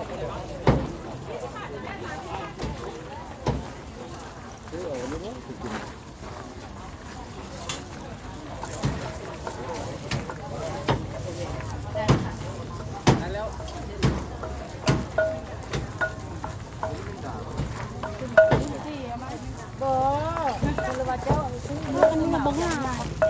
บ่คือว่าเจ้าอันนี้บ่งาม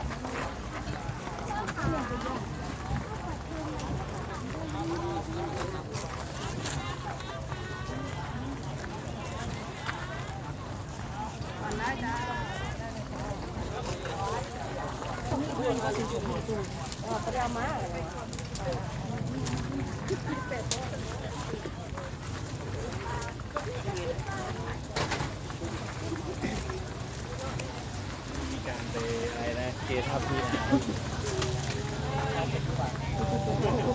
มีการไปอะไรนะเกทับพี่นะ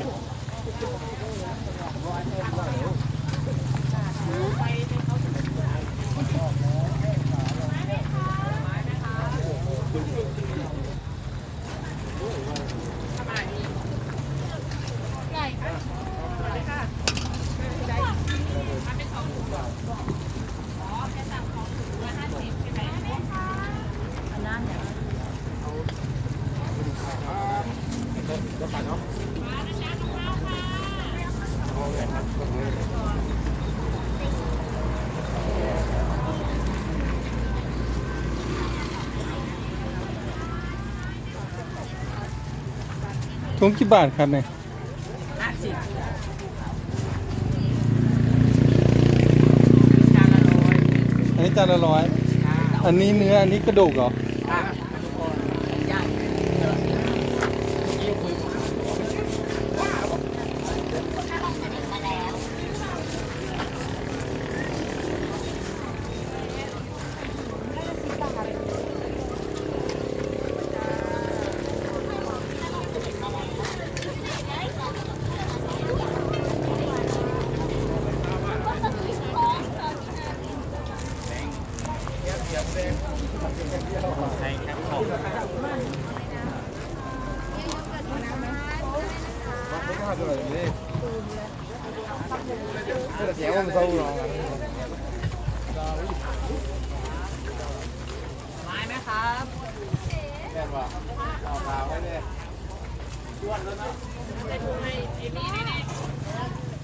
ถุงกี่บาทครับเนี่ยห้าสิบจานละร้อยอันนี้จานละร้อย อันนี้เนื้อ อันนี้กระดูกเหรอ ค่ะทุกคนย่าง ใช่ครับผม ไม้ไหมครับ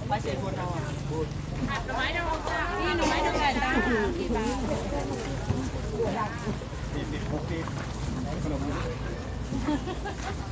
ไปเสียคนเอาอะนี่หนูไม่ต้องการจ้ากี่บาทปลาปลานี้หมดยังแจกมาไปแดกเป็ดชื่ออะไมาคุยจ่าผ่านเลยนางก็ถามว่าหน